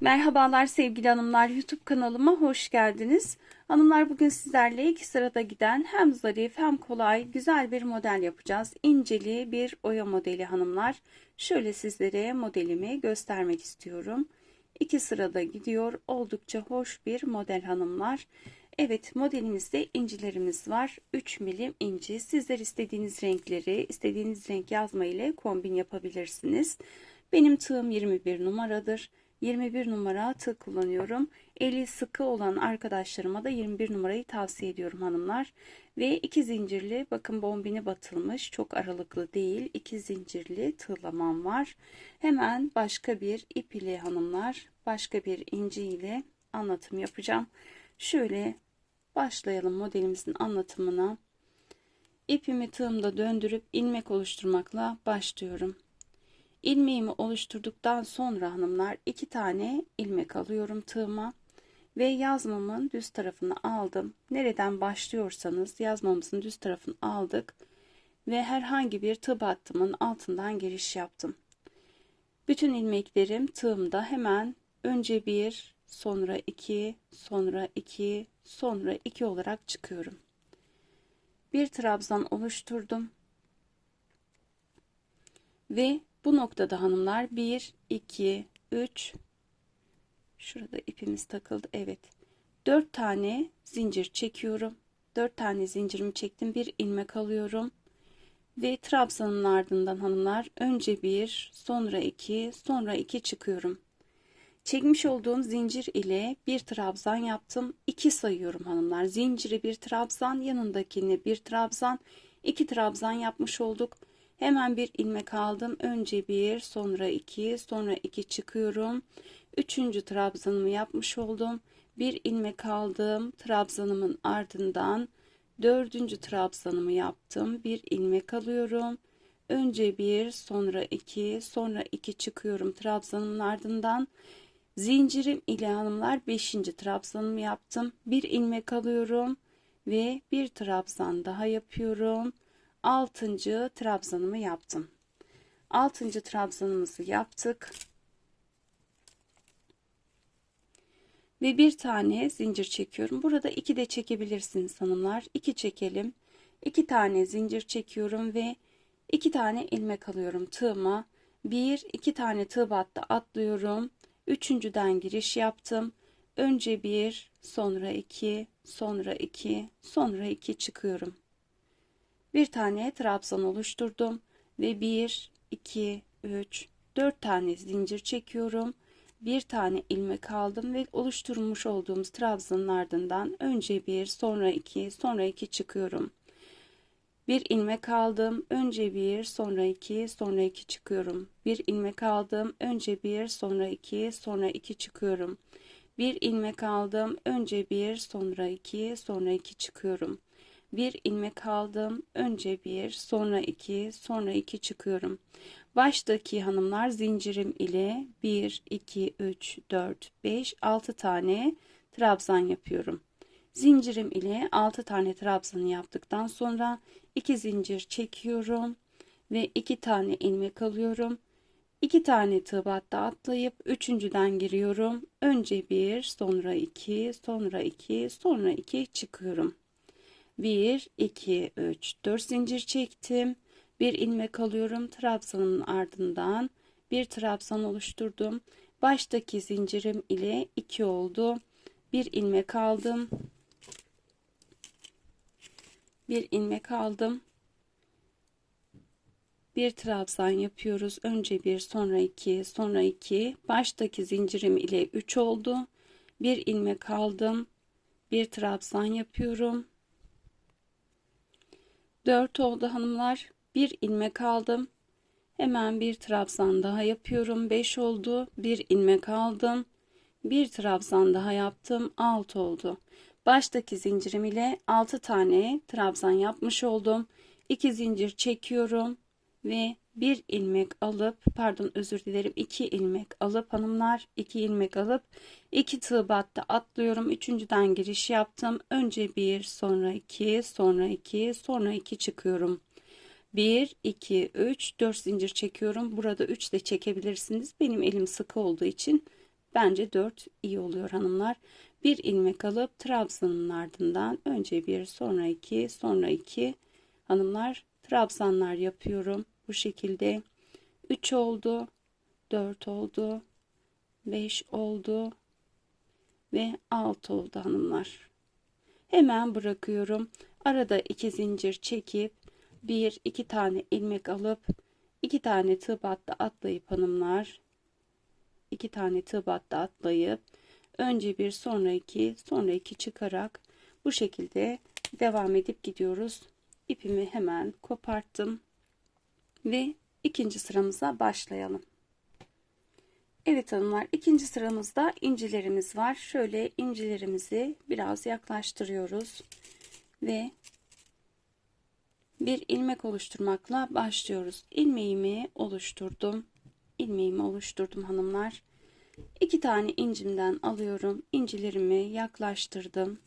Merhabalar sevgili hanımlar YouTube kanalıma hoş geldiniz. Hanımlar bugün sizlerle iki sırada giden hem zarif hem kolay güzel bir model yapacağız. İnceli bir oya modeli hanımlar. Şöyle sizlere modelimi göstermek istiyorum. İki sırada gidiyor. Oldukça hoş bir model hanımlar. Evet modelimizde incilerimiz var. 3 milim inci. Sizler istediğiniz renkleri istediğiniz renk yazma ile kombin yapabilirsiniz. Benim tığım 21 numaradır. 21 numara tığ kullanıyorum. Eli sıkı olan arkadaşlarıma da 21 numarayı tavsiye ediyorum hanımlar. Ve iki zincirli bakın bombini batılmış çok aralıklı değil. iki zincirli tığlamam var. Hemen başka bir ip ile hanımlar başka bir inci ile anlatım yapacağım. Şöyle başlayalım modelimizin anlatımına. İpimi tığımda döndürüp ilmek oluşturmakla başlıyorum. İlmeğimi oluşturduktan sonra hanımlar iki tane ilmek alıyorum tığıma ve yazmamın düz tarafını aldım. Nereden başlıyorsanız yazmamızın düz tarafını aldık ve herhangi bir tığ battımın altından giriş yaptım. Bütün ilmeklerim tığımda hemen önce bir, sonra iki, sonra iki, sonra iki olarak çıkıyorum. Bir trabzan oluşturdum ve bu noktada hanımlar 1, 2, 3 şurada ipimiz takıldı. Evet. 4 tane zincir çekiyorum. 4 tane zincirimi çektim. Bir ilmek alıyorum. Ve trabzanın ardından hanımlar önce 1, sonra 2, sonra 2 çıkıyorum. Çekmiş olduğum zincir ile bir trabzan yaptım. 2 sayıyorum hanımlar. Zinciri bir trabzan, yanındakini bir trabzan, 2 trabzan yapmış olduk. Hemen bir ilmek aldım. Önce bir, sonra iki, sonra iki çıkıyorum. Üçüncü trabzanımı yapmış oldum. Bir ilmek aldım. Trabzanımın ardından dördüncü trabzanımı yaptım. Bir ilmek alıyorum. Önce bir, sonra iki, sonra iki çıkıyorum trabzanımın ardından. Zincirim ile hanımlar beşinci trabzanımı yaptım. Bir ilmek alıyorum ve bir trabzan daha yapıyorum. 6. trabzanımı yaptım. 6. trabzanımızı yaptık. Ve bir tane zincir çekiyorum. Burada iki de çekebilirsiniz hanımlar. 2 çekelim. 2 tane zincir çekiyorum ve 2 tane ilmek alıyorum tığıma. 1 2 tane tığ battı atlıyorum. Üçüncüden giriş yaptım. Önce 1, sonra 2, sonra 2, sonra 2 çıkıyorum bir tane trabzan oluşturdum ve 1 2 3 4 tane zincir çekiyorum. Bir tane ilmek aldım ve oluşturmuş olduğumuz trabzanın ardından önce bir sonra iki sonra iki çıkıyorum. Bir ilmek aldım önce bir sonra iki sonra iki çıkıyorum. Bir ilmek aldım önce bir sonra iki sonra iki çıkıyorum. Bir ilmek aldım önce bir sonra iki sonra iki çıkıyorum bir ilmek aldım. Önce bir, sonra iki, sonra iki çıkıyorum. Baştaki hanımlar zincirim ile 1, 2, 3, 4, 5, 6 tane trabzan yapıyorum. Zincirim ile 6 tane trabzanı yaptıktan sonra 2 zincir çekiyorum ve 2 tane ilmek alıyorum. 2 tane tığ battı atlayıp üçüncüden giriyorum. Önce bir, sonra iki, sonra iki, sonra iki çıkıyorum. 1 2 3 4 zincir çektim. Bir ilmek alıyorum trabzanın ardından bir trabzan oluşturdum. Baştaki zincirim ile 2 oldu. Bir ilmek aldım. Bir ilmek aldım. Bir trabzan yapıyoruz. Önce bir sonra iki sonra iki. Baştaki zincirim ile 3 oldu. Bir ilmek aldım. Bir trabzan yapıyorum 4 oldu hanımlar. Bir ilmek aldım. Hemen bir trabzan daha yapıyorum. 5 oldu. Bir ilmek aldım. Bir trabzan daha yaptım. 6 oldu. Baştaki zincirim ile 6 tane trabzan yapmış oldum. 2 zincir çekiyorum ve bir ilmek alıp pardon özür dilerim iki ilmek alıp hanımlar iki ilmek alıp iki tığ battı atlıyorum. Üçüncüden giriş yaptım. Önce bir sonra iki sonra iki sonra iki çıkıyorum. 1 2 3 4 zincir çekiyorum. Burada 3 de çekebilirsiniz. Benim elim sıkı olduğu için Bence 4 iyi oluyor hanımlar. Bir ilmek alıp trabzanın ardından önce bir sonra iki sonra iki. Hanımlar trabzanlar yapıyorum. Bu şekilde 3 oldu 4 oldu 5 oldu ve 6 oldu hanımlar. Hemen bırakıyorum. Arada iki zincir çekip bir iki tane ilmek alıp iki tane tığ battı atlayıp hanımlar iki tane tığ battı atlayıp önce bir sonra iki sonra iki çıkarak bu şekilde devam edip gidiyoruz. İpimi hemen koparttım ve ikinci sıramıza başlayalım. Evet hanımlar ikinci sıramızda incilerimiz var. Şöyle incilerimizi biraz yaklaştırıyoruz ve bir ilmek oluşturmakla başlıyoruz. İlmeğimi oluşturdum. İlmeğimi oluşturdum hanımlar. İki tane incimden alıyorum. İncilerimi yaklaştırdım.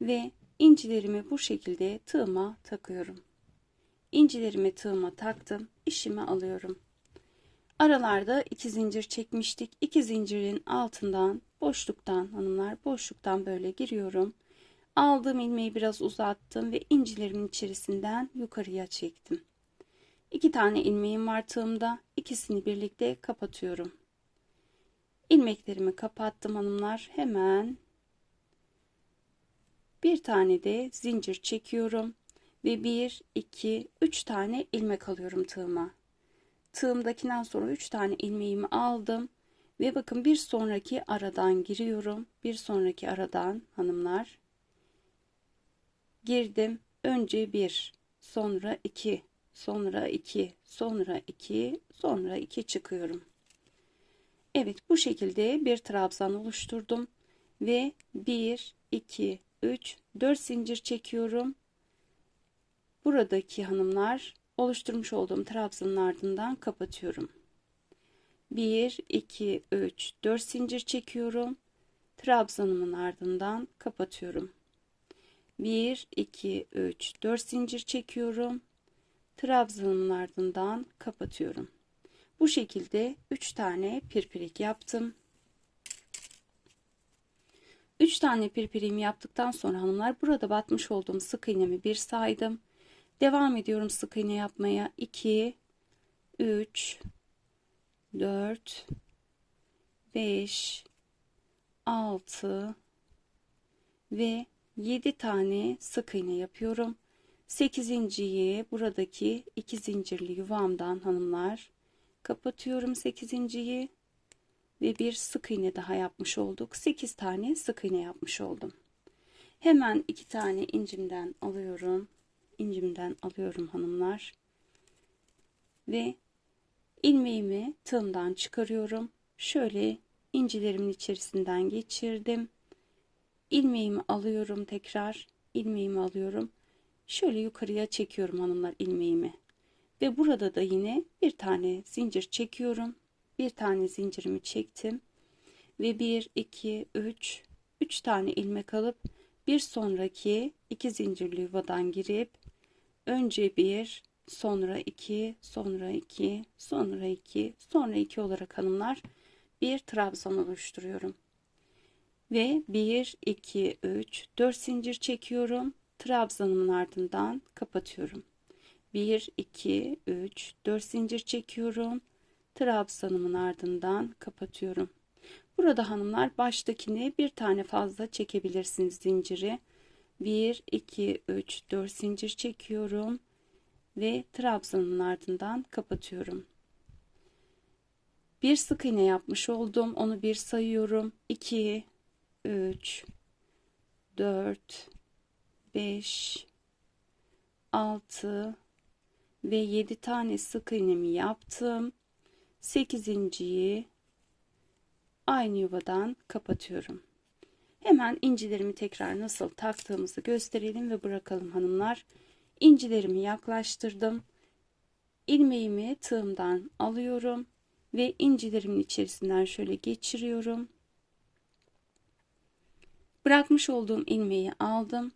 Ve incilerimi bu şekilde tığıma takıyorum. İncilerimi tığıma taktım. İşimi alıyorum. Aralarda iki zincir çekmiştik. İki zincirin altından boşluktan hanımlar boşluktan böyle giriyorum. Aldığım ilmeği biraz uzattım ve incilerimin içerisinden yukarıya çektim. İki tane ilmeğim var tığımda. İkisini birlikte kapatıyorum. İlmeklerimi kapattım hanımlar. Hemen bir tane de zincir çekiyorum ve bir, iki, üç tane ilmek alıyorum tığıma. Tığımdakinden sonra üç tane ilmeğimi aldım ve bakın bir sonraki aradan giriyorum. Bir sonraki aradan hanımlar girdim. Önce bir, sonra iki, sonra iki, sonra iki, sonra iki çıkıyorum. Evet bu şekilde bir trabzan oluşturdum ve 1 2 3 4 zincir çekiyorum. Buradaki hanımlar oluşturmuş olduğum trabzanın ardından kapatıyorum. 1 2 3 4 zincir çekiyorum. Trabzanımın ardından kapatıyorum. 1 2 3 4 zincir çekiyorum. Trabzanımın ardından kapatıyorum. Bu şekilde 3 tane pirpirik yaptım. 3 tane pirpirimi yaptıktan sonra hanımlar burada batmış olduğum sık iğnemi bir saydım. Devam ediyorum sık iğne yapmaya. 2 3 4 5 6 ve 7 tane sık iğne yapıyorum. 8.yi buradaki iki zincirli yuvamdan hanımlar kapatıyorum 8.yi ve bir sık iğne daha yapmış olduk. 8 tane sık iğne yapmış oldum. Hemen iki tane incimden alıyorum. İncimden alıyorum hanımlar. Ve ilmeğimi tığımdan çıkarıyorum. Şöyle incilerimin içerisinden geçirdim. İlmeğimi alıyorum tekrar. ilmeğimi alıyorum. Şöyle yukarıya çekiyorum hanımlar ilmeğimi. Ve burada da yine bir tane zincir çekiyorum. Bir tane zincirimi çektim. Ve 1, 2, 3, 3 tane ilmek alıp bir sonraki iki zincirli yuvadan girip önce bir, sonra iki, sonra iki, sonra iki, sonra iki olarak hanımlar bir trabzan oluşturuyorum. Ve 1, 2, 3, 4 zincir çekiyorum. Trabzanımın ardından kapatıyorum. 1 2 3 4 zincir çekiyorum. Trabzanımın ardından kapatıyorum. Burada hanımlar baştakini bir tane fazla çekebilirsiniz zinciri. 1 2 3 4 zincir çekiyorum ve trabzanın ardından kapatıyorum. Bir sık iğne yapmış oldum. Onu bir sayıyorum. 2 3 4 5 6 ve 7 tane sık iğnemi yaptım. 8.yi aynı yuvadan kapatıyorum. Hemen incilerimi tekrar nasıl taktığımızı gösterelim ve bırakalım hanımlar. İncilerimi yaklaştırdım. ilmeğimi tığımdan alıyorum ve incilerimin içerisinden şöyle geçiriyorum. Bırakmış olduğum ilmeği aldım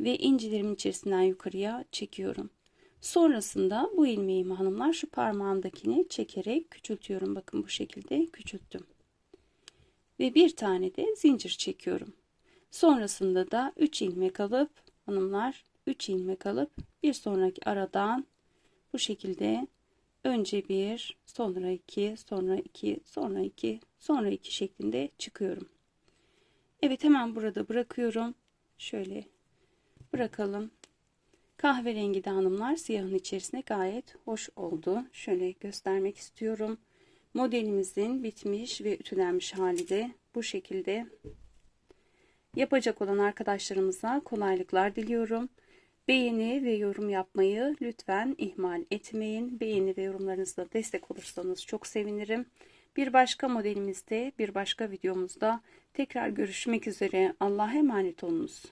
ve incilerimin içerisinden yukarıya çekiyorum. Sonrasında bu ilmeğimi hanımlar şu parmağımdakini çekerek küçültüyorum. Bakın bu şekilde küçülttüm. Ve bir tane de zincir çekiyorum. Sonrasında da 3 ilmek alıp hanımlar 3 ilmek alıp bir sonraki aradan bu şekilde önce bir sonra iki sonra iki sonra iki sonra iki şeklinde çıkıyorum. Evet hemen burada bırakıyorum. Şöyle bırakalım. Kahverengi de hanımlar siyahın içerisine gayet hoş oldu. Şöyle göstermek istiyorum. Modelimizin bitmiş ve ütülenmiş hali de bu şekilde. Yapacak olan arkadaşlarımıza kolaylıklar diliyorum. Beğeni ve yorum yapmayı lütfen ihmal etmeyin. Beğeni ve yorumlarınızla destek olursanız çok sevinirim. Bir başka modelimizde, bir başka videomuzda tekrar görüşmek üzere. Allah'a emanet olunuz.